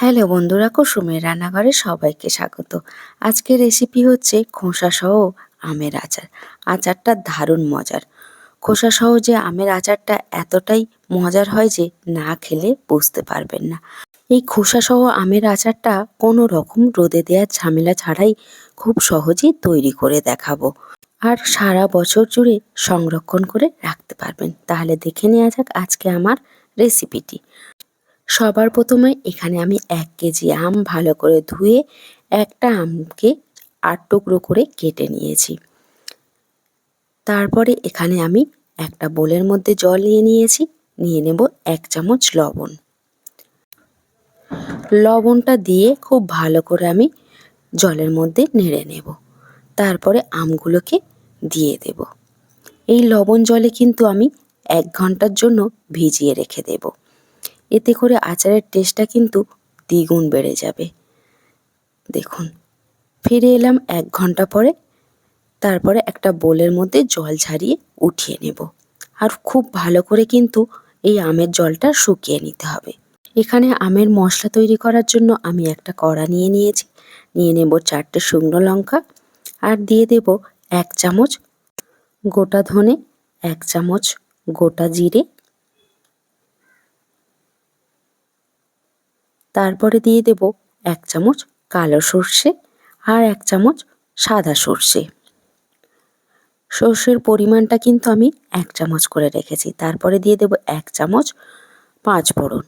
Hello বন্ধুরা, কুসুমের রান্নাঘরে সবাইকে স্বাগত। আজকের রেসিপি হচ্ছে খোসা সহ আমের আচার। আচারটা দারুণ মজার। খোসা সহ যে আমের আচারটা এতটাই মজার হয় যে না খেলে বুঝতে পারবেন না। এই খোসা সহ আমের আচারটা কোনো রকম রোদে দেওয়ার ঝামেলা ছাড়াই খুব সহজেই তৈরি করে দেখাবো। আর সারা বছর জুড়ে সংরক্ষণ করে রাখতে পারবেন। তাহলে দেখে নেওয়া যাক আজকে আমার রেসিপিটি সবার প্রথমে এখানে আমি এক কেজি আম ভালো করে ধুয়ে একটা আমকে আট টুকরো করে কেটে নিয়েছি। তারপরে এখানে আমি একটা বোলের মধ্যে জল নিয়ে নিয়েছি, নিয়ে নেব এক চামচ লবণ। লবণটা দিয়ে খুব ভালো করে আমি জলের মধ্যে নেড়ে নেব। তারপরে আমগুলোকে দিয়ে দেব। এই লবণ জলে কিন্তু আমি এক ঘণ্টার জন্য ভিজিয়ে রেখে দেবো। এতে করে আচারের টেস্টটা কিন্তু দ্বিগুণ বেড়ে যাবে। দেখুন, ফিরে এলাম এক ঘণ্টা পরে, তারপরে একটা বোলের মধ্যে জল ঝারিয়ে উঠিয়ে নেব। আর খুব ভালো করে কিন্তু এই আমের জলটা শুকিয়ে নিতে হবে। এখানে আমের মশলা তৈরি করার জন্য আমি একটা কড়া নিয়ে নিয়েছি। নিয়ে নেব চারটে শুকনো লঙ্কা আর দিয়ে দেব এক চামচ গোটা ধনে, এক চামচ গোটা জিরে তারপরে দিয়ে দেব এক চামচ কালো সর্ষে আর এক চামচ সাদা সর্ষে। সর্ষের পরিমাণটা কিন্তু আমি এক চামচ করে রেখেছি। তারপরে দিয়ে দেব এক চামচ পাঁচ ফোড়ন।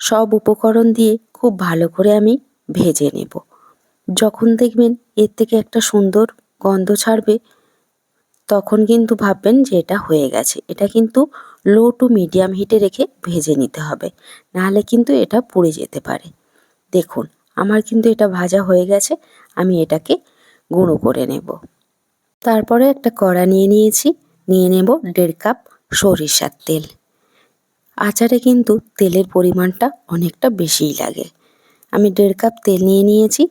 সব উপকরণ দিয়ে খুব ভালো করে আমি ভেজে নেব। যখন দেখবেন এর থেকে একটা সুন্দর গন্ধ ছাড়বে, তখন কিন্তু ভাববেন যে এটা হয়ে গেছে। এটা কিন্তু লো টু মিডিয়াম হিটে রেখে ভেজে নিতে হবে। নাহলে কিন্তু এটা পুড়ে যেতে পারে। দেখুন, আমার কিন্তু এটা ভাজা হয়ে গেছে, আমি এটাকে গুঁড়ো করে নেব। তারপরে একটা কড়া নিয়ে নিয়েছি, নিয়ে নেব দেড় কাপ সরিষার তেল। আচারে কিন্তু তেলের পরিমাণটা অনেকটা বেশিই লাগে। আমি দেড় কাপ তেল নিয়ে নিয়েছি,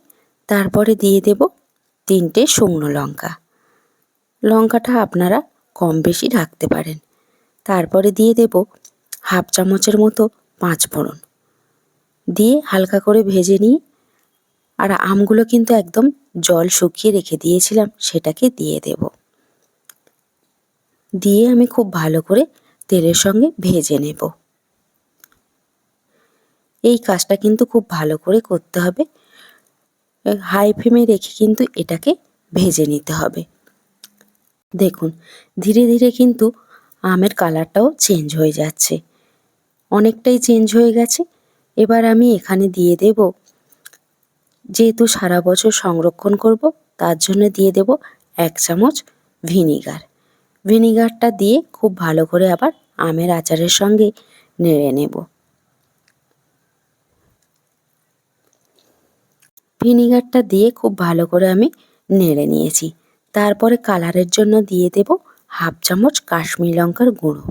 তারপরে দিয়ে দেব তিনটে শুকনো লঙ্কা। লঙ্কাটা আপনারা কম বেশি রাখতে পারেন। তারপরে দিয়ে দেব হাফ চামচের মতো পাঁচ ফোড়ন। দিয়ে হালকা করে ভেজে নিই। আর আমগুলো কিন্তু একদম জল শুকিয়ে রেখে দিয়েছিলাম, সেটাকে দিয়ে দেব। দিয়ে আমি খুব ভালো করে তেলের সঙ্গে ভেজে নেব। এই কাজটা কিন্তু খুব ভালো করে করতে হবে। হাই ফ্লেমে রেখে কিন্তু এটাকে ভেজে নিতে হবে। দেখুন, ধীরে ধীরে কিন্তু আমের কালারটাও চেঞ্জ হয়ে যাচ্ছে। অনেকটাই চেঞ্জ হয়ে গেছে। এবার আমি এখানে দিয়ে দেব, যেহেতু সারা বছর সংরক্ষণ করব, তার জন্য দিয়ে দেব এক চামচ ভিনিগার। ভিনিগারটা দিয়ে খুব ভালো করে আবার আমের আচারের সঙ্গে নেড়ে নেব। ভিনিগারটা দিয়ে খুব ভালো করে আমি নেড়ে নিয়েছি। তারপরে কালারের জন্য দিয়ে দেব হাফ চামচ কাশ্মীর লঙ্কার গুঁড়ো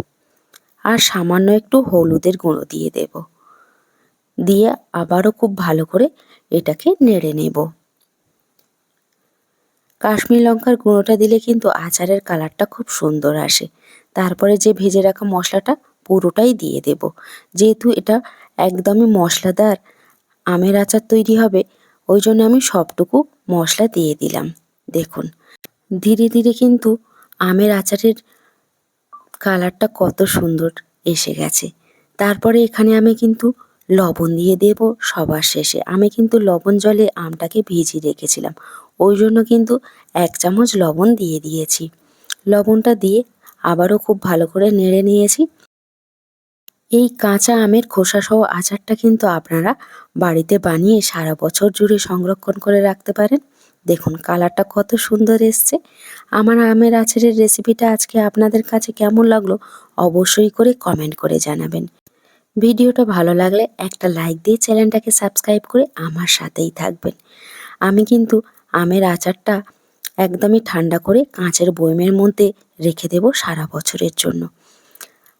আর সামান্য একটু হলুদের গুঁড়ো দিয়ে দেব। দিয়ে আবারও খুব ভালো করে এটাকে নেড়ে নেব। কাশ্মীর লঙ্কার গুঁড়োটা দিলে কিন্তু আচারের কালারটা খুব সুন্দর আসে। তারপরে যে ভেজে রাখা মশলাটা পুরোটাই দিয়ে দেব। যেহেতু এটা একদমই মশলাদার আমের আচার তৈরি হবে, ওই জন্য আমি সবটুকু মশলা দিয়ে দিলাম। দেখুন, ধীরে ধীরে কিন্তু আমের আচারের কালারটা কত সুন্দর এসে গেছে। তারপরে এখানে আমি কিন্তু লবণ দিয়ে দেব সবার শেষে। আমি কিন্তু লবণ জলে আমটাকে ভিজিয়ে রেখেছিলাম। ওই জন্য কিন্তু এক চামচ লবণ দিয়ে দিয়েছি। লবণটা দিয়ে আবারও খুব ভালো করে নেড়ে নিয়েছি। এই কাঁচা আমের খোসাসহ আচারটা কিন্তু আপনারা বাড়িতে বানিয়ে সারা বছর জুড়ে সংরক্ষণ করে রাখতে পারেন। দেখুন, কালারটা কত সুন্দর এসছে। আমার আমের আচারের রেসিপিটা আজকে আপনাদের কাছে কেমন লাগল অবশ্যই করে কমেন্ট করে জানাবেন। ভিডিওটা ভালো লাগলে একটা লাইক দিয়ে চ্যানেলটাকে সাবস্ক্রাইব করে আমার সাথেই থাকবেন। আমি কিন্তু আমের আচারটা একদমই ঠান্ডা করে কাঁচের বয়মের মধ্যে রেখে দেব সারা বছরের জন্য।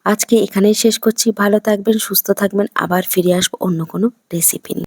আজকে এখানেই শেষ করছি। ভালো থাকবেন, সুস্থ থাকবেন। আবার ফিরে আসব অন্য কোনো রেসিপি নিয়ে।